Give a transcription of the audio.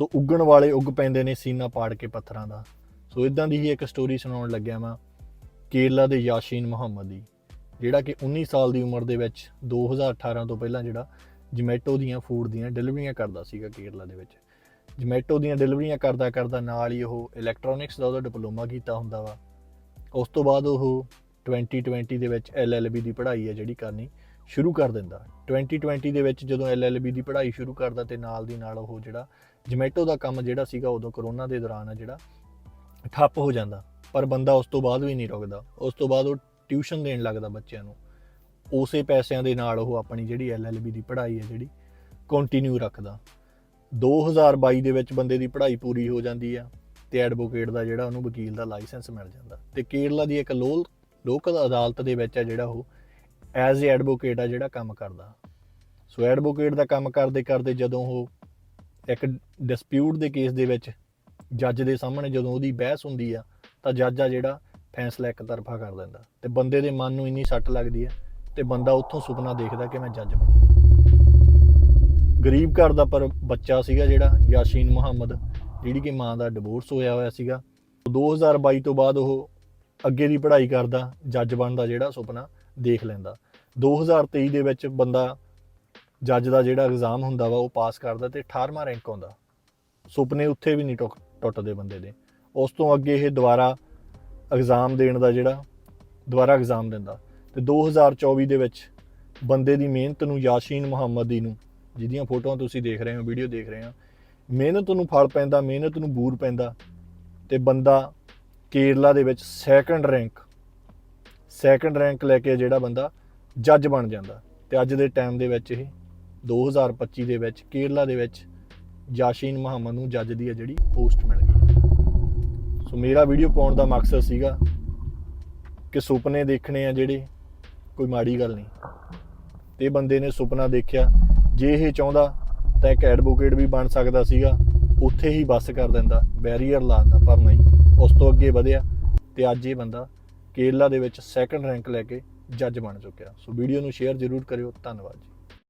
ਸੋ ਉੱਗਣ ਵਾਲੇ ਉੱਗ ਪੈਂਦੇ ਨੇ ਸੀਨਾ ਪਾੜ ਕੇ ਪੱਥਰਾਂ ਦਾ। ਸੋ ਇਦਾਂ ਦੀ ਹੀ ਇੱਕ ਸਟੋਰੀ ਸੁਣਾਉਣ ਲੱਗਿਆ ਮੈਂ, ਕੇਰਲਾ ਦੇ ਯਾਸ਼ੀਨ ਮੁਹੰਮਦ ਦੀ, ਜਿਹੜਾ ਕਿ 19 ਸਾਲ ਦੀ ਉਮਰ ਦੇ ਵਿੱਚ 2018 ਤੋਂ ਪਹਿਲਾਂ ਜਿਹੜਾ ਜਮੈਟੋ ਦੀਆਂ ਫੂਡ ਦੀਆਂ ਡਿਲੀਵਰੀਆਂ ਕਰਦਾ ਸੀਗਾ ਕੇਰਲਾ ਦੇ ਵਿੱਚ। ਜਮੈਟੋ ਦੀਆਂ ਡਿਲੀਵਰੀਆਂ ਕਰਦਾ ਕਰਦਾ ਨਾਲ ਹੀ ਉਹ ਇਲੈਕਟ੍ਰੋਨਿਕਸ ਦਾ ਉਹਦਾ ਡਿਪਲੋਮਾ ਕੀਤਾ ਹੁੰਦਾ ਵਾ। ਉਸ ਤੋਂ ਬਾਅਦ ਉਹ 2020 ਦੇ ਵਿੱਚ LLB ਦੀ ਪੜ੍ਹਾਈ ਹੈ ਜਿਹੜੀ ਕਰਨੀ। ਸ਼ੁਰੂ ਕਰ ਦਿੰਦਾ। 2020 ਦੇ ਵਿੱਚ ਜਦੋਂ LLB ਦੀ ਪੜ੍ਹਾਈ ਸ਼ੁਰੂ ਕਰਦਾ ਤੇ ਨਾਲ ਦੀ ਨਾਲ ਉਹ ਜਿਹੜਾ ਜਮੈਟੋ ਦਾ ਕੰਮ ਜਿਹੜਾ ਸੀਗਾ ਉਦੋਂ ਕਰੋਨਾ ਦੇ ਦੌਰਾਨ ਆ ਜਿਹੜਾ, ਠੱਪ ਹੋ ਜਾਂਦਾ। ਪਰ ਬੰਦਾ ਉਸ ਤੋਂ ਬਾਅਦ ਵੀ ਨਹੀਂ ਰੁਕਦਾ। ਉਸ ਤੋਂ ਬਾਅਦ ਉਹ ਟਿਊਸ਼ਨ ਦੇਣ ਲੱਗਦਾ ਬੱਚਿਆਂ ਨੂੰ। ਉਸੇ ਪੈਸਿਆਂ ਦੇ ਨਾਲ ਉਹ ਆਪਣੀ ਜਿਹੜੀ LLB ਦੀ ਪੜ੍ਹਾਈ ਹੈ ਜਿਹੜੀ ਕੰਟੀਨਿਊ ਰੱਖਦਾ। 2022 ਦੇ ਵਿੱਚ ਬੰਦੇ ਦੀ ਪੜ੍ਹਾਈ ਪੂਰੀ ਹੋ ਜਾਂਦੀ ਆ ਤੇ ਐਡਵੋਕੇਟ ਦਾ ਜਿਹੜਾ ਉਹਨੂੰ ਵਕੀਲ ਦਾ ਲਾਇਸੈਂਸ ਮਿਲ ਜਾਂਦਾ। ਤੇ ਕੇਰਲਾ ਦੀ ਇੱਕ ਲੋਕਲ ਅਦਾਲਤ ਦੇ ਵਿੱਚ ਆ ਜਿਹੜਾ ਉਹ ਐਜ਼ ਅ ਐਡਵੋਕੇਟ ਆ ਜਿਹੜਾ ਕੰਮ ਕਰਦਾ। ਸੋ ਐਡਵੋਕੇਟ ਦਾ ਕੰਮ ਕਰਦੇ ਕਰਦੇ ਜਦੋਂ ਉਹ ਇੱਕ ਡਿਸਪਿਊਟ ਦੇ ਕੇਸ ਦੇ ਵਿੱਚ ਜੱਜ ਦੇ ਸਾਹਮਣੇ ਜਦੋਂ ਉਹਦੀ ਬਹਿਸ ਹੁੰਦੀ ਆ, ਤਾਂ ਜੱਜ ਆ ਜਿਹੜਾ ਫੈਸਲਾ ਇੱਕ ਤਰਫਾ ਕਰ ਦਿੰਦਾ। ਤੇ ਬੰਦੇ ਦੇ ਮਨ ਨੂੰ ਇੰਨੀ ਸੱਟ ਲੱਗਦੀ ਹੈ ਤੇ ਬੰਦਾ ਉੱਥੋਂ ਸੁਪਨਾ ਦੇਖਦਾ ਕਿ ਮੈਂ ਜੱਜ ਬਣੂੰਗਾ ਗਰੀਬ ਘਰ ਦਾ ਪਰ ਬੱਚਾ ਸੀਗਾ ਜਿਹੜਾ, ਯਾਸ਼ੀਨ ਮੁਹੰਮਦ, ਜਿਹੜੀ ਕਿ ਮਾਂ ਦਾ ਡਿਵੋਰਸ ਹੋਇਆ ਹੋਇਆ ਸੀਗਾ। 2022 ਤੋਂ ਬਾਅਦ ਉਹ ਅੱਗੇ ਦੀ ਪੜ੍ਹਾਈ ਕਰਦਾ, ਜੱਜ ਬਣਦਾ ਜਿਹੜਾ ਸੁਪਨਾ ਦੇਖ ਲੈਂਦਾ। 2023 ਦੇ ਵਿੱਚ ਬੰਦਾ ਜੱਜ ਦਾ ਜਿਹੜਾ ਐਗਜ਼ਾਮ ਹੁੰਦਾ ਵਾ, ਉਹ ਪਾਸ ਕਰਦਾ ਤੇ 18ਵਾਂ ਰੈਂਕ ਆਉਂਦਾ। ਸੁਪਨੇ ਉੱਥੇ ਵੀ ਨਹੀਂ ਟੁੱਟ- ਟੁੱਟਦੇ ਬੰਦੇ ਦੇ। ਉਸ ਤੋਂ ਅੱਗੇ ਇਹ ਦੁਬਾਰਾ ਐਗਜ਼ਾਮ ਦੇਣ ਦਾ ਜਿਹੜਾ, ਦੁਬਾਰਾ ਐਗਜ਼ਾਮ ਦਿੰਦਾ। ਤੇ 2024 ਦੇ ਵਿੱਚ ਬੰਦੇ ਦੀ ਮਿਹਨਤ ਨੂੰ ਯਾਸ਼ੀਨ ਮੁਹੰਮਦੀ ਨੂੰ, ਜਿਹਦੀਆਂ ਫੋਟੋਆਂ ਤੁਸੀਂ ਦੇਖ ਰਹੇ ਹੋ, ਵੀਡੀਓ ਦੇਖ ਰਹੇ ਹੋ, ਮਿਹਨਤ ਨੂੰ ਫਲ ਪੈਂਦਾ, ਮਿਹਨਤ ਨੂੰ ਬੂਰ ਪੈਂਦਾ ਤੇ ਬੰਦਾ ਕੇਰਲਾ ਦੇ ਵਿੱਚ ਸੈਕੰਡ ਰੈਂਕ ਸੈਕੰਡ ਰੈਂਕ ਲੈ ਕੇ ਜਿਹੜਾ ਬੰਦਾ ਜੱਜ ਬਣ ਜਾਂਦਾ। ਤੇ ਅੱਜ ਦੇ ਟਾਈਮ ਦੇ ਵਿੱਚ ਇਹ 2025 ਦੇ ਵਿੱਚ ਕੇਰਲਾ ਦੇ ਵਿੱਚ ਜਾਸ਼ੀਨ ਮੁਹੰਮਦ ਨੂੰ ਜੱਜ ਦੀ ਹੈ ਜਿਹੜੀ ਪੋਸਟ ਮਿਲ ਗਈ। ਸੋ ਮੇਰਾ ਵੀਡੀਓ ਪਾਉਣ ਦਾ ਮਕਸਦ ਸੀਗਾ ਕਿ ਸੁਪਨੇ ਦੇਖਣੇ ਆ ਜਿਹੜੇ ਕੋਈ ਮਾੜੀ ਗੱਲ ਨਹੀਂ। ਤੇ ਬੰਦੇ ਨੇ ਸੁਪਨਾ ਦੇਖਿਆ। ਜੇ ਇਹ ਚਾਹੁੰਦਾ ਤਾਂ ਇੱਕ ਐਡਵੋਕੇਟ ਵੀ ਬਣ ਸਕਦਾ ਸੀਗਾ। ਉੱਥੇ ਹੀ ਬੱਸ ਕਰ ਦਿੰਦਾ ਬੈਰੀਅਰ ਲਾ ਦਿੰਦਾ, ਪਰ ਨਹੀਂ। ਉਸ ਤੋਂ ਅੱਗੇ ਵਧਿਆ ਤੇ ਅੱਜ ਇਹ ਬੰਦਾ ਕੇਰਲਾ ਦੇ ਵਿੱਚ ਸੈਕੰਡ ਰੈਂਕ ਲੈ ਕੇ ਜੱਜ ਬਣ ਚੁੱਕਿਆ। ਸੋ ਵੀਡੀਓ ਨੂੰ ਸ਼ੇਅਰ ਜ਼ਰੂਰ ਕਰਿਓ। ਧੰਨਵਾਦ ਜੀ।